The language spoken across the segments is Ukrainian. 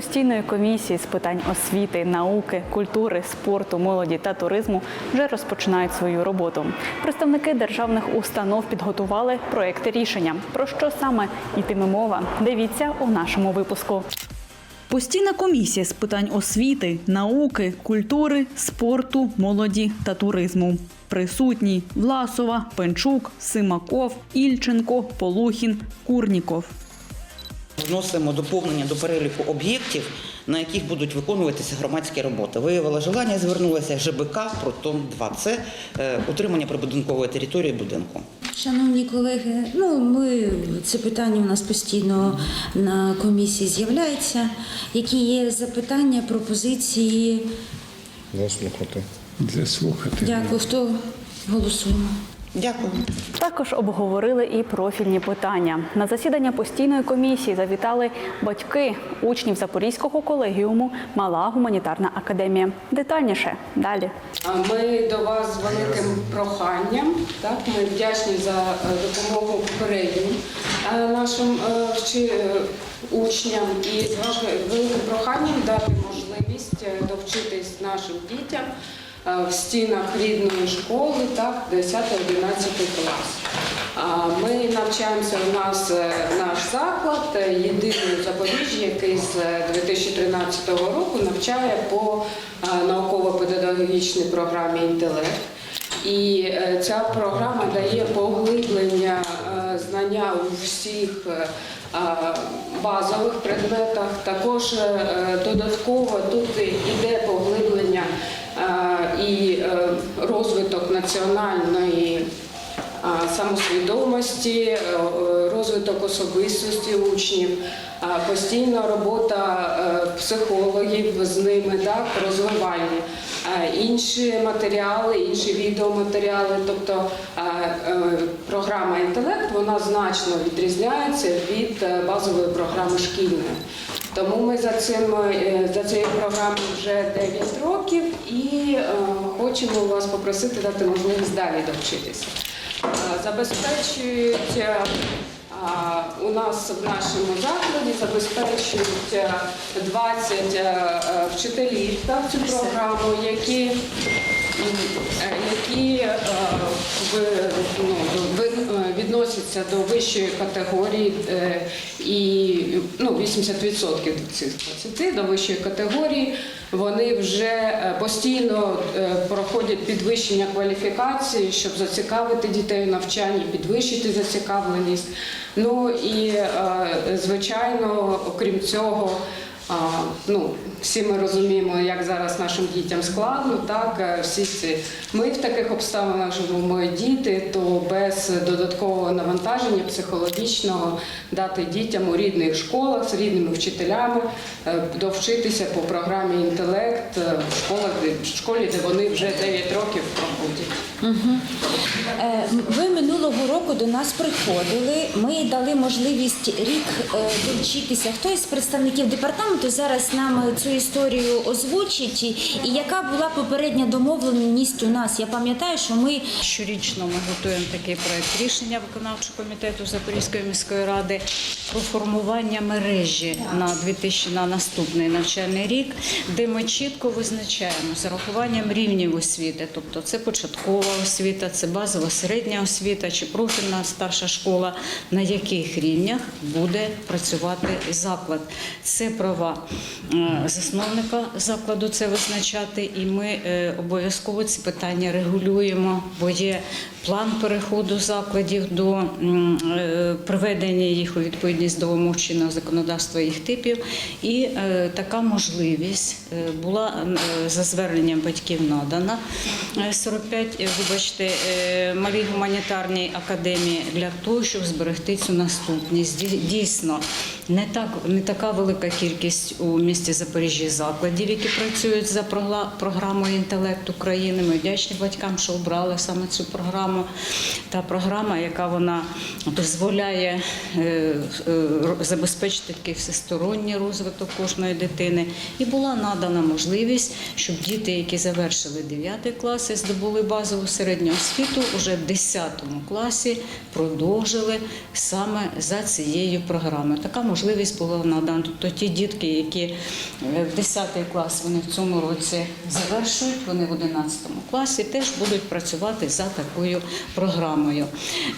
Постійної комісії з питань освіти, науки, культури, спорту, молоді та туризму вже розпочинають свою роботу. Представники державних установ підготували проекти рішення. Про що саме йтиме мова? Дивіться у нашому випуску. Постійна комісія з питань освіти, науки, культури, спорту, молоді та туризму. Присутні Власова, Пенчук, Симаков, Ільченко, Полухін, Курніков. Вносимо доповнення до переліку об'єктів, на яких будуть виконуватися громадські роботи. Виявила желання, звернулася ЖБК Протон 2 Це е, утримання прибудинкової території будинку. Шановні колеги, ну ми це питання у нас постійно на комісії з'являється. Які є запитання, пропозиції? Заслухати. Заслухати. Дякую. Хто голосуємо? Дякую. Також обговорили і профільні питання. На засідання постійної комісії завітали батьки учнів Запорізького колегіуму Мала гуманітарна академія. Детальніше далі. Ми до вас з великим проханням. Так, ми вдячні за е, допомогу попереднім е, нашим е, вчи- учням і з вашим великим проханням дати можливість довчитись нашим дітям в стінах рідної школи, так, 10-11 клас. Ми навчаємося у нас е, наш заклад, е, єдиний у Запоріжжі, який з е, 2013 року навчає по е, науково-педагогічній програмі інтелект. І е, ця програма дає поглиблення е, знання у всіх е, е, базових предметах. Також е, додатково тут йде поглиблення е, і е, розвиток національної самосвідомості, е, е, розвиток особистості учнів, постійна робота е, психологів з ними, так, розвивальні. Е, Інші матеріали, інші відеоматеріали, тобто е, е, програма інтелект вона значно відрізняється від е, базової програми шкільної. Тому ми за цим е, за цією програмою вже 9 років і е, хочемо вас попросити дати можливість далі довчитися. Е, Забезпечують у нас в нашому закладі забезпечують е, 20 е, е, вчителів так, цю програму, які, які е, ну, е, відносяться до вищої категорії е, і ну, 80% цих 20 до вищої категорії. Вони вже е, постійно е, проходять підвищення кваліфікації, щоб зацікавити дітей в навчанні, підвищити зацікавленість. Ну і е, звичайно, окрім цього. Ну, всі ми розуміємо, як зараз нашим дітям складно, так е, всі ці ми в таких обставинах живемо діти, то без додаткового навантаження психологічного дати дітям у рідних школах з рідними вчителями е, довчитися по програмі інтелект е, в школах, в школі, де вони вже 9 років проходять. Е, Ви минулого року до нас приходили. Ми дали можливість рік е, довчитися. Хто із представників департаменту зараз нам цю історію озвучить? І яка була попередня домовленість у нас? Я пам'ятаю, що ми Щорічно ми готуємо такий проект рішення виконавчого комітету Запорізької міської ради про формування мережі на 2000 на наступний навчальний рік, де ми чітко визначаємо з урахуванням рівнів освіти, тобто це початкова освіта, це базова середня освіта чи профільна старша школа, на яких рівнях буде працювати заклад. Це права е, засновника закладу це визначати, і ми е, обов'язково ці питання регулюємо, бо є план переходу закладів до е, приведення їх у відповідність до вимог чинного законодавства їх типів. І е, така можливість е, була за зверненням батьків надана. Е, 45, е, вибачте, малій гуманітарній академії для того, щоб зберегти цю наступність. Дійсно, не так не така велика кількість у місті Запоріжжя закладів, які працюють за програмою інтелект України. Ми вдячні батькам, що обрали саме цю програму. Та програма, яка вона дозволяє е, е, забезпечити такий всесторонній розвиток кожної дитини. І була надана можливість, щоб діти, які завершили 9 клас і здобули базову середню освіту, уже в 10 класі продовжили саме за цією програмою. Така можливість можливість була надана. Тобто ті дітки, які е, в 10 клас вони в цьому році завершують, вони в 11 класі теж будуть працювати за такою програмою.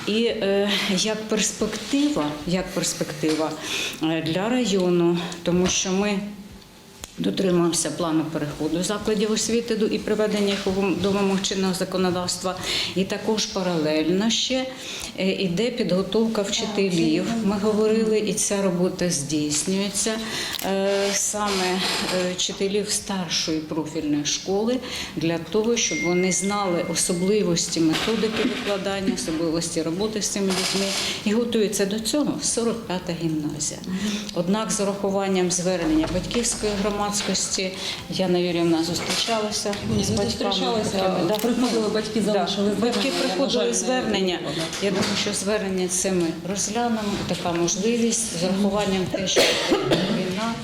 І е, як перспектива, як перспектива е, для району, тому що ми Дотримуємося плану переходу закладів освіти і приведення їх до вимог чинного законодавства. І також паралельно ще йде підготовка вчителів. Ми говорили, і ця робота здійснюється е, саме е, вчителів старшої профільної школи для того, щоб вони знали особливості методики викладання, особливості роботи з цими дітьми і готуються до цього 45-та гімназія. Однак з урахуваннням звернення батьківської громадськості Яна Юрівна зустрічалася з батьками. Да. приходили батьки, залишили Да. Батьки приходили жаль, звернення. Я думаю, що звернення це ми розглянемо. Така можливість з урахуванням те, що війна.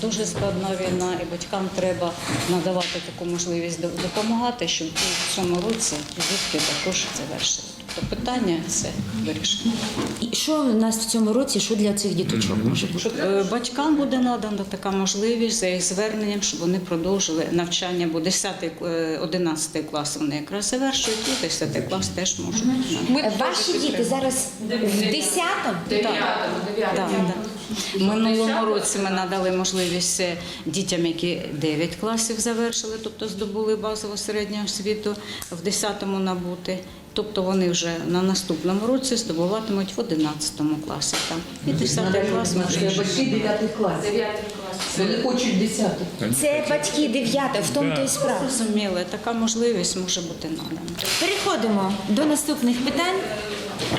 Дуже складна війна, і батькам треба надавати таку можливість допомагати, щоб в цьому році дітки також завершили. Тобто питання це вирішено. І що у нас в цьому році, що для цих діточок може бути? Щоб е, батькам буде надана така можливість за їх зверненням, щоб вони продовжили навчання, бо 10 е, 11 клас вони якраз завершують, і 10 клас теж можуть. Е, Ваші діти зараз в 10-му? Дев'ятому, Да, дев'ятому. да. Минулому році ми надали можливість е, дітям, які 9 класів завершили, тобто здобули базову середню освіту, в 10-му набути. Тобто вони вже на наступному році здобуватимуть в 11 класі. Там. І 10 клас може батьки 9 клас. Дев'ятий клас. Вони хочуть 10. Це батьки 9 в тому то і справа. Зрозуміли, така можливість може бути надана. Переходимо до наступних питань,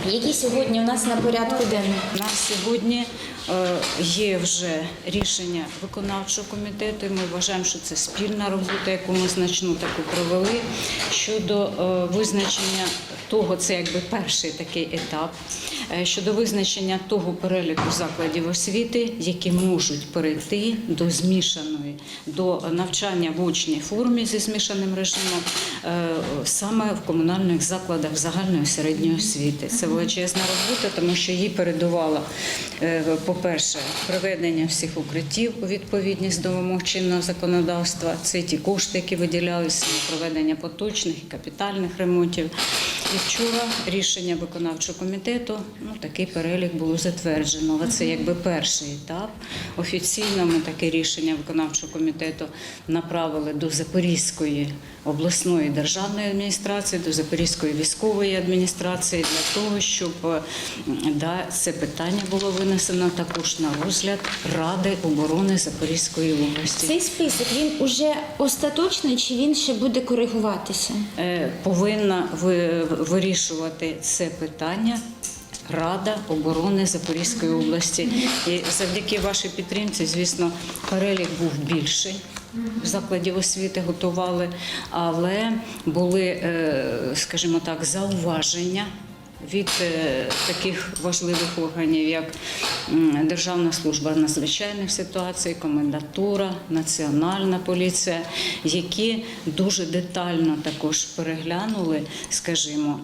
які сьогодні у нас на порядку денному. У нас сьогодні е, є вже рішення виконавчого комітету. і Ми вважаємо, що це спільна робота, яку ми значну таку провели щодо е, визначення того, це якби перший такий етап. е, Щодо визначення того переліку закладів освіти, які можуть перейти до змішаної, до навчання в очній формі зі змішаним режимом е, саме в комунальних закладах загальної середньої освіти. Це величезна робота, тому що їй передувало, е, по-перше, приведення всіх укриттів у відповідність до вимог чинного законодавства. Це ті кошти, які виділялися на проведення поточних і капітальних ремонтів. І вчора рішення виконавчого комітету, ну такий перелік було затверджено. Це якби перший етап. Офіційно ми таке рішення виконавчого комітету направили до Запорізької обласної державної адміністрації, до Запорізької військової адміністрації для того, щоб е, да, це питання було винесено також на розгляд Ради оборони Запорізької області. Цей список він уже остаточний чи він ще буде коригуватися? Е, повинна вирішувати це питання. Рада оборони Запорізької області. І завдяки вашій підтримці, звісно, перелік був більший. Закладів освіти готували, але були, е, скажімо так, зауваження від е, таких важливих органів, як Державна служба надзвичайних ситуацій, комендатура, Національна поліція, які дуже детально також переглянули, скажімо,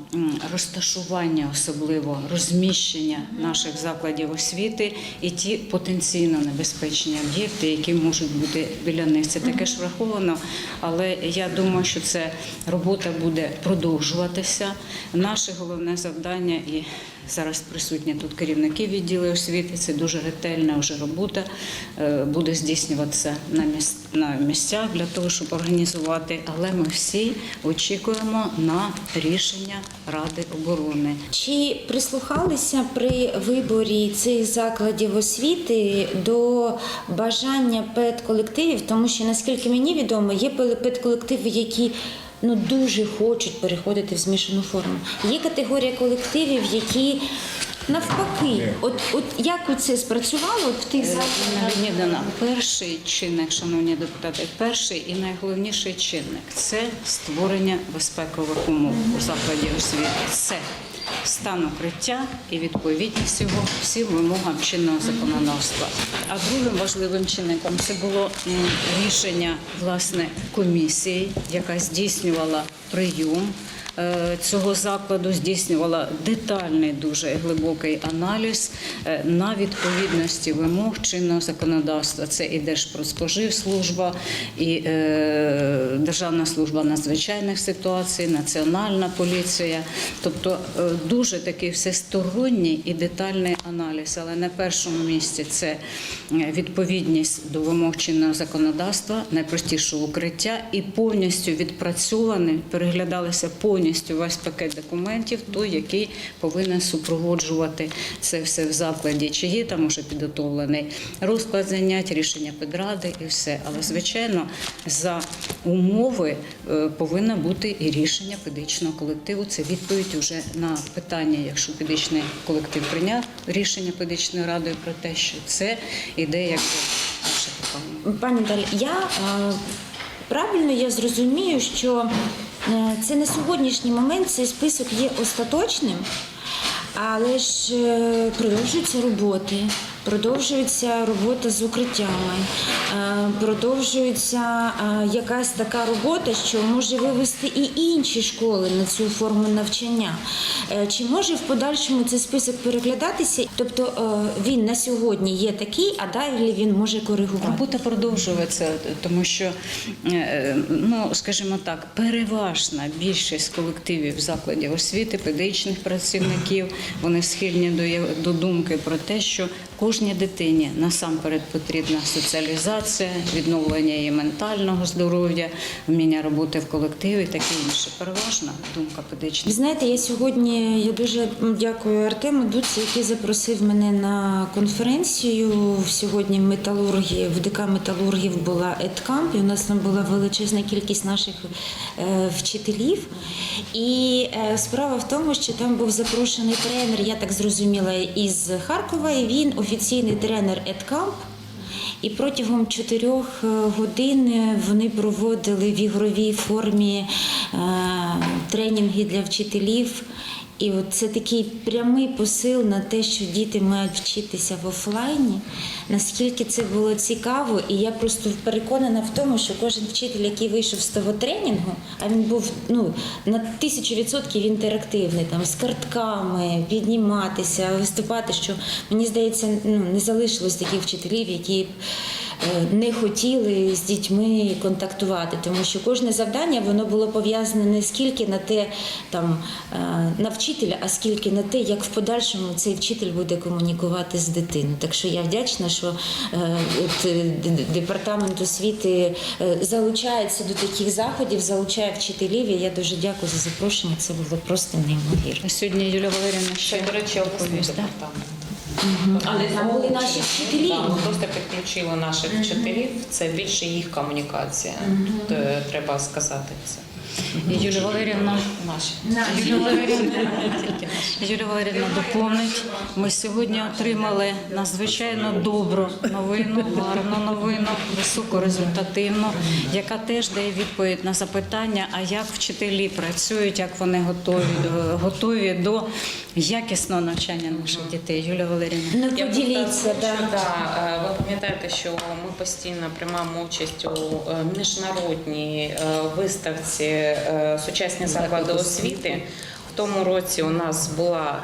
розташування, особливо розміщення наших закладів освіти і ті потенційно небезпечні об'єкти, які можуть бути біля них. Це таке ж враховано, але я думаю, що це робота буде продовжуватися. Наше головне завдання і зараз присутні тут керівники відділу освіти. Це дуже ретельна вже робота. е, Буде здійснюватися на місцях для того, щоб організувати. Але ми всі очікуємо на рішення Ради оборони. Чи прислухалися при виборі цих закладів освіти до бажання педколективів? Тому що наскільки мені відомо, є педколективи, які ну дуже хочуть переходити в змішану форму. Є категорія колективів, які навпаки, от, от як це спрацювало от в тих закладах? Перший чинник, шановні депутати, перший і найголовніший чинник це створення безпекових умов у закладі освіти. Це стан укриття і відповідність його всім вимогам чинного законодавства. А другим важливим чинником це було рішення власне комісії, яка здійснювала прийом цього закладу здійснювала детальний, дуже глибокий аналіз е, на відповідності вимог чинного законодавства. Це і Держпродспоживслужба, і е, Державна служба надзвичайних ситуацій, Національна поліція. Тобто е, дуже такий всесторонній і детальний аналіз. Але на першому місці це е, відповідність до вимог чинного законодавства, найпростіше укриття і повністю відпрацьований, переглядалися повністю весь пакет документів, той, який повинен супроводжувати це все в закладі. Чи є там уже підготовлений розклад занять, рішення педради і все. Але звичайно, за умови е, повинно бути і рішення педичного колективу. Це відповідь уже на питання, якщо педичний колектив прийняв рішення педичною радою про те, що це іде як питання. Пані Далі, я е, правильно я зрозумію, що це на сьогоднішній момент цей список є остаточним, але ж е, продовжуються роботи, продовжується робота з укриттями, е, продовжується е, якась така робота, що може вивести і інші школи на цю форму навчання. Е, Чи може в подальшому цей список переглядатися? Тобто він на сьогодні є такий, а далі він може коригувати. Робота продовжується, тому що, ну скажімо так, переважна більшість колективів закладів освіти, педагогічних працівників, вони схильні до думки про те, що кожній дитині насамперед потрібна соціалізація, відновлення її ментального здоров'я, вміння роботи в колективі, таке інше. Переважна думка педагогічних. знаєте, я сьогодні я дуже дякую Артему Дуці, який запросив мене на конференцію. Сьогодні в в ДК металургів була Едкамп, і у нас там була величезна кількість наших е, вчителів. І е, справа в тому, що там був запрошений тренер, я так зрозуміла, із Харкова, і він офіційний тренер Едкамп. І протягом чотирьох е, годин е, вони проводили в ігровій формі е, тренінги для вчителів. І от це такий прямий посил на те, що діти мають вчитися в офлайні. Наскільки це було цікаво, і я просто переконана в тому, що кожен вчитель, який вийшов з того тренінгу, а він був ну на тисячу відсотків інтерактивний, там з картками, підніматися, виступати. Що мені здається, ну не залишилось таких вчителів, які не хотіли з дітьми контактувати, тому що кожне завдання воно було пов'язане не скільки на те там е, на вчителя, а скільки на те, як в подальшому цей вчитель буде комунікувати з дитиною. Так що я вдячна, що е, от, е, департамент освіти е, залучається до таких заходів, залучає вчителів. І я дуже дякую за запрошення. Це було просто неймовірно. Сьогодні Юлія Валерівна ще до речі, обласний Але там були наші вчителі. Так, ми просто підключили наших вчителів. Це більше їх комунікація. Тут треба сказати це. І Юлія Валерівна Наші. Юлія Валерівна, Юлія Валерівна доповнить. Ми сьогодні отримали надзвичайно добру новину, гарну новину, високорезультативну, яка теж дає відповідь на запитання, а як вчителі працюють, як вони готові, до- готові до якісного навчання наших дітей. Юлія Валерівна. Ну поділіться, да. да. е, Ви пам'ятаєте, що ми постійно приймаємо участь у е, міжнародній е, виставці е, сучасні заклади освіти. В тому році у нас була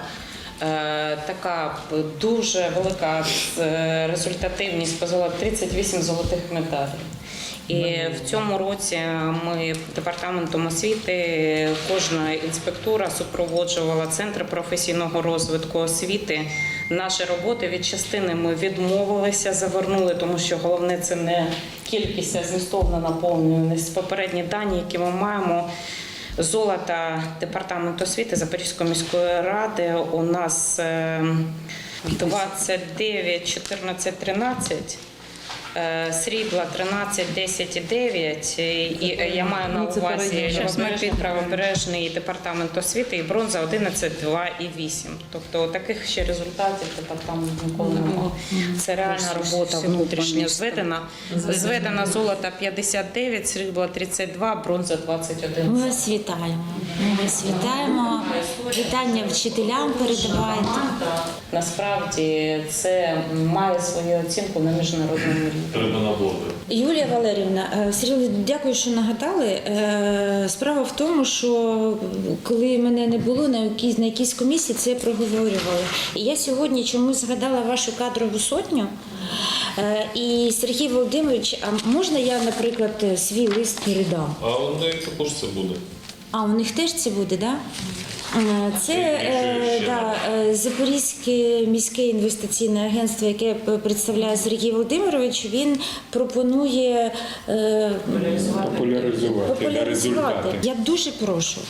е, така дуже велика е, результативність, позола 38 золотих медалей. І в цьому році ми департаментом освіти кожна інспектура супроводжувала центр професійного розвитку освіти. Наші роботи від частини ми відмовилися, завернули, тому що головне це не кількість, а змістовна наповненість. Попередні дані, які ми маємо. Золота департаменту освіти Запорізької міської ради у нас е, 29, 14, 13. Е, Срібла 13, 10 і 9. І е, я маю на Ну, увазі передній правобережний департамент освіти і бронза 11, 2 і 8. Тобто таких ще результатів департамент ніколи не мав. Це реальна робота внутрішня зведена. Зведена золота 59, срібла 32, бронза 21. Ми вас вітаємо. Ми вас вітаємо. Вітання вчителям передавайте. Насправді це має свою оцінку на міжнародному рівні. Юлія Валерівна, е, Сергій, дякую, що нагадали. Е, Справа в тому, що коли мене не було на якійсь на якійсь комісії, це проговорювали. І я сьогодні чомусь згадала вашу кадрову сотню. Е, І Сергій Володимирович, а можна я, наприклад, свій лист передам? А у них також це буде. А у них теж це буде, так? Да? Е, Це е, да, е, Запорізьке міське інвестиційне агентство, яке представляє Сергій Володимирович, він пропонує Популяризувати популяризувати. Я дуже прошу.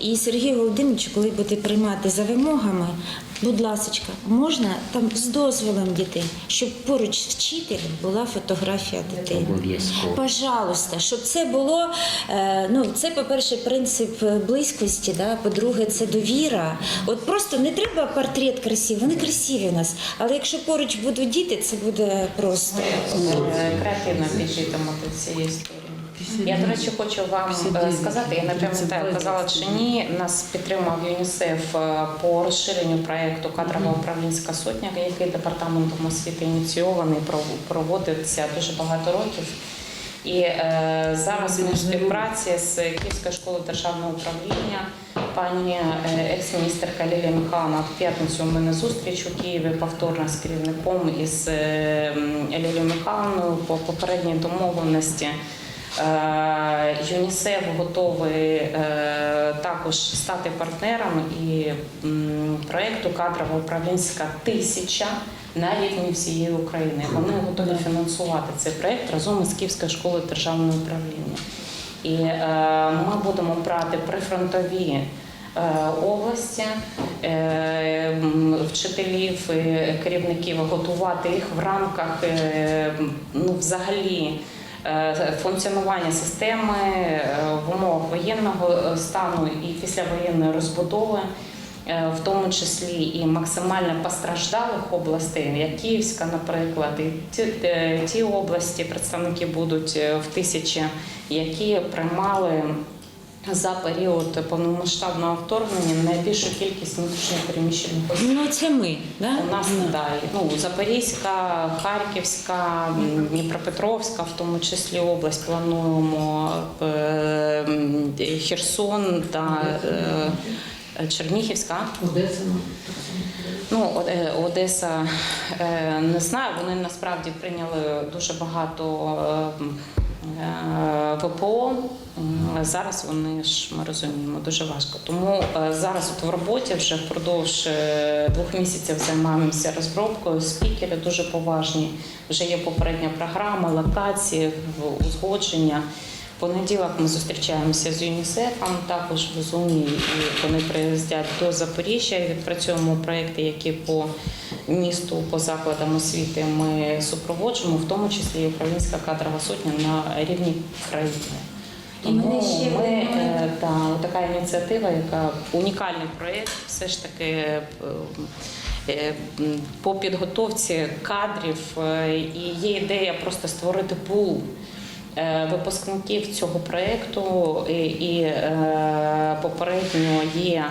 І Сергій Володимирович, коли будете приймати за вимогами, будь ласочка, можна там з дозволом дітей, щоб поруч з вчителем була фотографія дитини. Обов'язково. Пожалуйста, щоб це було. Ну, це, по-перше, принцип е, близькості, да? по-друге, це довіра. От просто не треба портрет красивий, вони красиві у нас. Але якщо поруч будуть діти, це буде просто. Е, креативно піджитимути цієї історії. Я, до речі, хочу вам е, сказати, я не пам'ятаю, казала чи ні, нас підтримав ЮНІСЕФ е, по розширенню проєкту Кадрова управлінська сотня, який департаментом освіти ініційований, пров- проводиться дуже багато років. І е, зараз ми в співпраці з Київською школою державного управління. Пані е, екс-міністерка Лілія Михайловна в п'ятницю у мене зустріч у Києві повторна з керівником із е, Лілією Михайловною по попередній домовленості. Е, ЮНІСЕФ готовий також стати партнером і проєкту кадрова управлінська тисяча на рівні всієї України. Вони готові фінансувати цей проєкт разом із Київською школою державного управління. І е, ми будемо брати прифронтові е, області е, вчителів, і керівників, готувати їх в рамках е, ну, взагалі е, функціонування системи е, в умовах воєнного е, стану і післявоєнної розбудови. Е, В тому числі і максимально постраждалих областей, як Київська, наприклад, і ті, е, ті області представники будуть е, в тисячі, які приймали за період повномасштабного вторгнення найбільшу кількість внутрішньо переміщених осіб. Ну, це ми. Да? У нас далі ну Запорізька, Харківська, Дніпропетровська, в тому числі область плануємо Херсон та е, Чернігівська. Одеса. ну, Ну, Одеса е, не знаю. Вони насправді прийняли дуже багато е, ВПО. Зараз вони ж ми розуміємо дуже важко. Тому е, зараз от в роботі вже впродовж двох місяців займаємося розробкою. Спікери дуже поважні. Вже є попередня програма, локації, узгодження. Понеділок ми зустрічаємося з ЮНІСЕФом, також в Зумі, і вони приїздять до Запоріжжя і відпрацьовуємо проекти, які по місту, по закладам освіти ми супроводжуємо, в тому числі і українська кадрова сотня на рівні країни. Тому ще ми, е, та, така ініціатива, яка унікальний проєкт, все ж таки е, е, по підготовці кадрів і є ідея просто створити пул випускників цього проєкту і, е, попередньо є.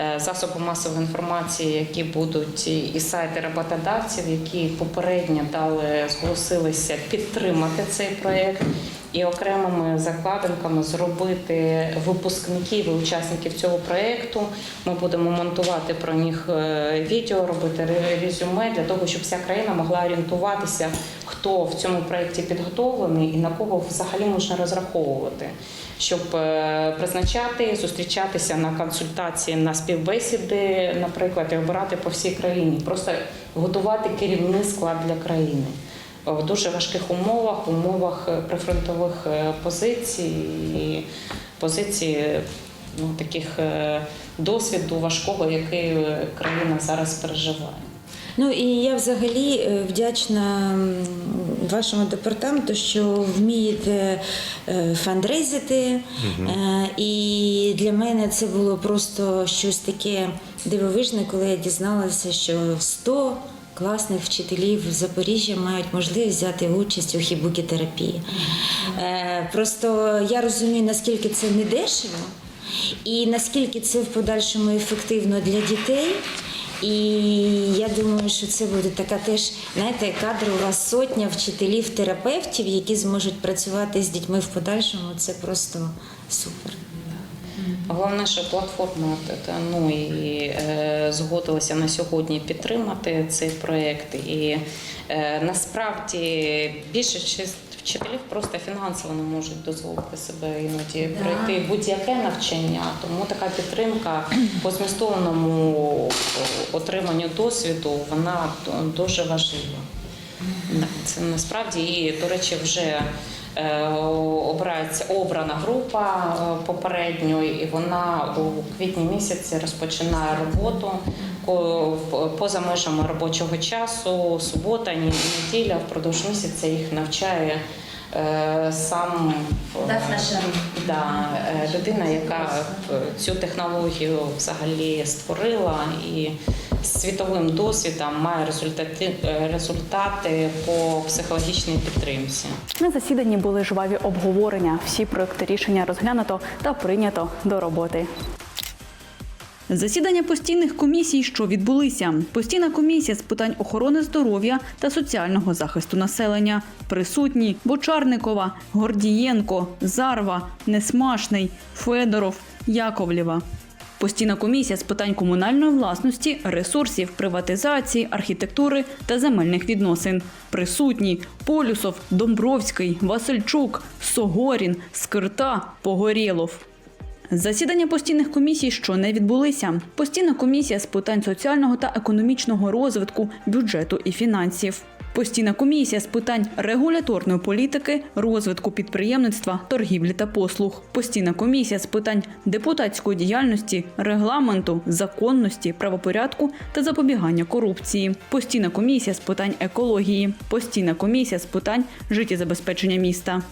е, Засоби масової інформації, які будуть і сайти роботодавців, які попередньо дали зголосилися підтримати цей проєкт і окремими закладинками зробити випускників і учасників цього проєкту. Ми будемо монтувати про них е, відео, робити резюме для того, щоб вся країна могла орієнтуватися, хто в цьому проєкті підготовлений і на кого взагалі можна розраховувати. Щоб е, призначати, зустрічатися на консультації, на співбесіди, наприклад, і обирати по всій країні, просто готувати керівний склад для країни в дуже важких умовах, в умовах е, прифронтових е, позицій, і позицій ну, таких е, досвіду важкого, який країна зараз переживає. Ну і я взагалі вдячна вашому департаменту, що вмієте фандрейзити. Е, І для мене це було просто щось таке дивовижне, коли я дізналася, що 100 класних вчителів в Запоріжжя мають можливість взяти участь у хібукітерапії. Е, Просто я розумію, наскільки це недешево і наскільки це в подальшому ефективно для дітей. І я думаю, що це буде така теж, знаєте, кадрова сотня вчителів, терапевтів, які зможуть працювати з дітьми в подальшому. Це просто супер. Головне, що платформа ну, і, е, згодилася на сьогодні підтримати цей проєкт. І е, насправді більше вчителів просто фінансово не можуть дозволити себе іноді пройти будь-яке навчання. Тому така підтримка по змістовному отриманню досвіду вона дуже важлива. Це насправді і, до речі, вже е, обрана група е, попередньо, і вона у квітні місяці розпочинає роботу поза межами робочого часу, субота, неділя, впродовж місяця їх навчає. Е, Сам да, е, людина, яка цю технологію взагалі створила і з світовим досвідом має результати, е, результати по психологічній підтримці. На засіданні були жваві обговорення. Всі проекти рішення розглянуто та прийнято до роботи. Засідання постійних комісій, що відбулися. Постійна комісія з питань охорони здоров'я та соціального захисту населення. Присутні Бочарникова, Гордієнко, Зарва, Несмашний, Федоров, Яковлєва. Постійна комісія з питань комунальної власності, ресурсів, приватизації, архітектури та земельних відносин. Присутні Полюсов, Домбровський, Васильчук, Согорін, Скирта, Погорєлов. Засідання постійних комісій, що не відбулися. Постійна комісія з питань соціального та економічного розвитку, бюджету і фінансів. Постійна комісія з питань регуляторної політики, розвитку підприємництва, торгівлі та послуг. Постійна комісія з питань депутатської діяльності, регламенту, законності, правопорядку та запобігання корупції. Постійна комісія з питань екології. Постійна комісія з питань життєзабезпечення міста.